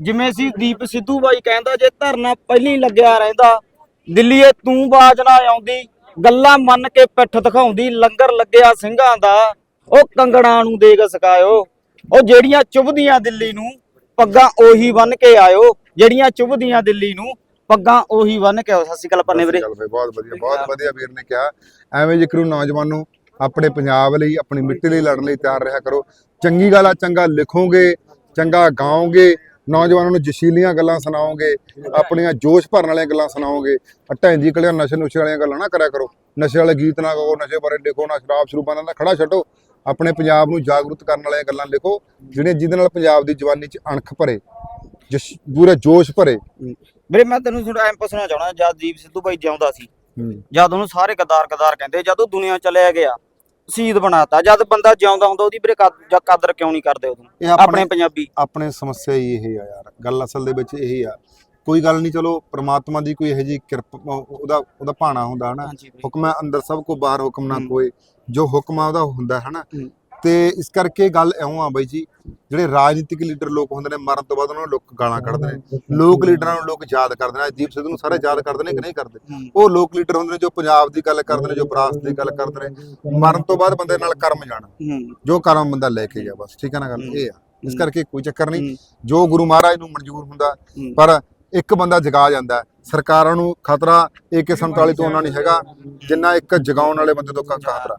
ਜਿਵੇਂ ਸੀ ਦੀਪ ਸਿੱਧੂ ਬਾਈ ਕਹਿੰਦਾ, ਜੇ ਧਰਨਾ ਪਹਿਲੀ ਲੱਗਿਆ ਰਹਿੰਦਾ ਦਿੱਲੀ ਦਿੱਲੀਏ ਤੂੰ ਬਾਜ ਨਾ ਆਉਂਦੀ, ਗੱਲਾਂ ਮੰਨ ਕੇ ਪਿੱਠ ਦਿਖਾਉਂਦੀ, ਲੰਗਰ ਲੱਗਿਆ ਸਿੰਘਾਂ ਦਾ, ਉਹ ਕੰਗਣਾ ਨੂੰ ਦੇਗ ਸਕਾਇਓ। ਉਹ ਜਿਹੜੀਆਂ ਚੁਭਦੀਆਂ ਦਿੱਲੀ ਨੂੰ, ਪੱਗਾਂ ਉਹੀ ਬੰਨ ਕੇ ਆਇਓ। ਜਿਹੜੀਆਂ ਚੁਭਦੀਆਂ ਦਿੱਲੀ ਨੂੰ, ਪੱਗਾਂ ਉਹੀ ਬੰਨ ਕੇ ਆਓ ਸਤਿ ਸ਼੍ਰੀ ਅਕਾਲ ਪੰਨੇ ਵੀਰੇ। ਚੱਲ ਬਈ, ਬਹੁਤ ਵਧੀਆ ਬਹੁਤ ਵਧੀਆ ਵੀਰ ਨੇ ਕਿਹਾ। ਐਵੇਂ ਜ਼ਿਕਰੂ ਨੌਜਵਾਨ ਨੂੰ ਆਪਣੇ ਪੰਜਾਬ ਲਈ, ਆਪਣੀ ਮਿੱਟੀ ਲਈ ਲੜਨ ਲਈ ਤਿਆਰ ਰਿਹਾ ਕਰੋ। ਚੰਗੀ ਗੱਲ ਆ, ਚੰਗਾ ਲਿਖੋਗੇ, ਚੰਗਾ ਗਾਓਗੇ। ਨੌਜਵਾਨਾਂ ਨੂੰ ਜਸ਼ੀਲੀਆਂ ਗੱਲਾਂ ਸੁਣਾਓਗੇ ਆਪਣੀਆਂ ਜੋਸ਼ ਭਰਨ ਵਾਲੀਆਂ ਗੱਲਾਂ ਸੁਣਾਓਗੇ ਢੈਂਦੀ ਕਲਿਆਂ ਨਸ਼ੇ ਨੁਸ਼ੇ ਵਾਲੀਆਂ ਗੱਲਾਂ ਨਾ ਕਰਿਆ ਕਰੋ। ਨਸ਼ੇ ਵਾਲੇ ਗੀਤ ਨਾ ਗਾਓ ਨਸ਼ੇ ਬਾਰੇ ਲਿਖੋ ਨਾ ਸ਼ਰਾਬ ਸ਼ਰੂਬਾਂ ਦਾ ਖੜਾ ਛੱਡੋ। ਆਪਣੇ ਪੰਜਾਬ ਨੂੰ ਜਾਗਰੂਕ ਕਰਨ ਵਾਲੀਆਂ ਗੱਲਾਂ ਲਿਖੋ ਜਿਹੜੀਆਂ ਜਿਹਦੇ ਨਾਲ ਪੰਜਾਬ ਦੀ ਜਵਾਨੀ 'ਚ ਅਣਖ ਭਰੇ ਜਸ਼ ਪੂਰਾ ਜੋਸ਼ ਭਰੇ। ਵੀਰੇ ਮੈਂ ਤੈਨੂੰ ਥੋੜਾ ਐਂ ਪੁੱਛਣਾ ਚਾਹਣਾ ਜਦ ਦੀਪ ਸਿੱਧੂ ਬਾਈ ਜਿਉਂਦਾ ਸੀ ਜਦ ਉਹਨੂੰ ਸਾਰੇ ਗਦਾਰ ਗਦਾਰ ਕਹਿੰਦੇ ਜਦ ਉਹ ਦੁਨੀਆ ਚਲਿਆ ਗਿਆ ਸ਼ਹੀਦ ਬਣਾਤਾ। ਜਦ ਬੰਦਾ ਜਿਉਂਦਾ ਹੁੰਦਾ ਉਹਦੀ ਵੀਰੇ ਕਦ- ਜਾਂ ਕਦਰ ਕਿਉਂ ਨਹੀਂ ਕਰਦੇ ਉਹਨੂੰ ਇਹ ਆਪਣੇ ਪੰਜਾਬੀ। ਆਪਣੇ ਸਮੱਸਿਆ ਹੀ ਇਹ ਆ ਯਾਰ। ਗੱਲ ਅਸਲ ਦੇ ਵਿੱਚ ਇਹ ਆ। ਕੋਈ ਗੱਲ ਨਹੀਂ ਚਲੋ ਪ੍ਰਮਾਤਮਾ ਦੀ ਕੋਈ ਇਹੋ ਜੀ ਕਿਰਪਾ ਉਹਦਾ ਉਹਦਾ ਭਾਣਾ ਹੁੰਦਾ ਹਨਾ? ਹਾਂਜੀ ਵੀਰੇ। ਹੁਕਮ ਹੈ ਅੰਦਰ ਸਭ ਕੋ ਬਾਹਰ ਹੁਕਮ ਨਾ ਹੂੰ। ਕੋਏ ਜੋ ਹੁਕਮ ਆ ਉਹਦਾ ਹੁੰਦਾ ਹਨਾ। ਤੇ ਇਸ ਕਰਕੇ ਗੱਲ ਇਉਂ ਆ ਬਾਈ ਜੀ ਜਿਹੜੇ ਰਾਜਨੀਤਿਕ ਲੀਡਰ ਲੋਕ ਹੁੰਦੇ ਨੇ ਮਰਨ ਤੋਂ ਬਾਅਦ ਉਹਨਾਂ ਨੂੰ ਲੋਕ ਗਾਲਾਂ ਕੱਢਦੇ ਨੇ ਲੋਕ ਲੀਡਰਾਂ ਨੂੰ ਲੋਕ ਯਾਦ ਕਰਦੇ ਨੇ ਦੀਪ ਸਿੱਧੂ ਨੂੰ ਸਾਰੇ ਯਾਦ ਕਰਦੇ ਨੇ ਕਿ ਨਹੀਂ ਕਰਦੇ। ਉਹ ਲੋਕ ਲੀਡਰ ਹੁੰਦੇ ਨੇ ਜੋ ਪੰਜਾਬ ਦੀ ਗੱਲ ਕਰਦੇ ਨੇ ਜੋ ਵਿਰਾਸਤ ਦੀ ਗੱਲ ਕਰਦੇ ਨੇ ਮਰਨ ਤੋਂ ਬਾਅਦ ਬੰਦੇ ਨਾਲ ਕਰਮ ਜਾਣਾ ਜੋ ਕਰਮ ਬੰਦਾ ਲੈ ਕੇ ਗਿਆ ਬਸ ਠੀਕ ਹੈ ਨਾ ਗੱਲ। ਇਹ ਆ ਇਸ। ਕਰਕੇ ਕੋਈ ਚੱਕਰ ਨਹੀਂ। ਜੋ ਗੁਰੂ ਮਹਾਰਾਜ ਨੂੰ ਮਨਜ਼ੂਰ ਹੁੰਦਾ। ਪਰ ਇੱਕ ਬੰਦਾ ਜਗਾ ਜਾਂਦਾ। ਸਰਕਾਰਾਂ ਨੂੰ ਖਤਰਾ AK47 ਤੋਂ ਉਹਨਾਂ ਨਹੀਂ ਹੈਗਾ ਜਿੰਨਾ ਇੱਕ ਜਗਾਉਣ ਵਾਲੇ ਬੰਦੇ ਤੋਂ ਖਤਰਾ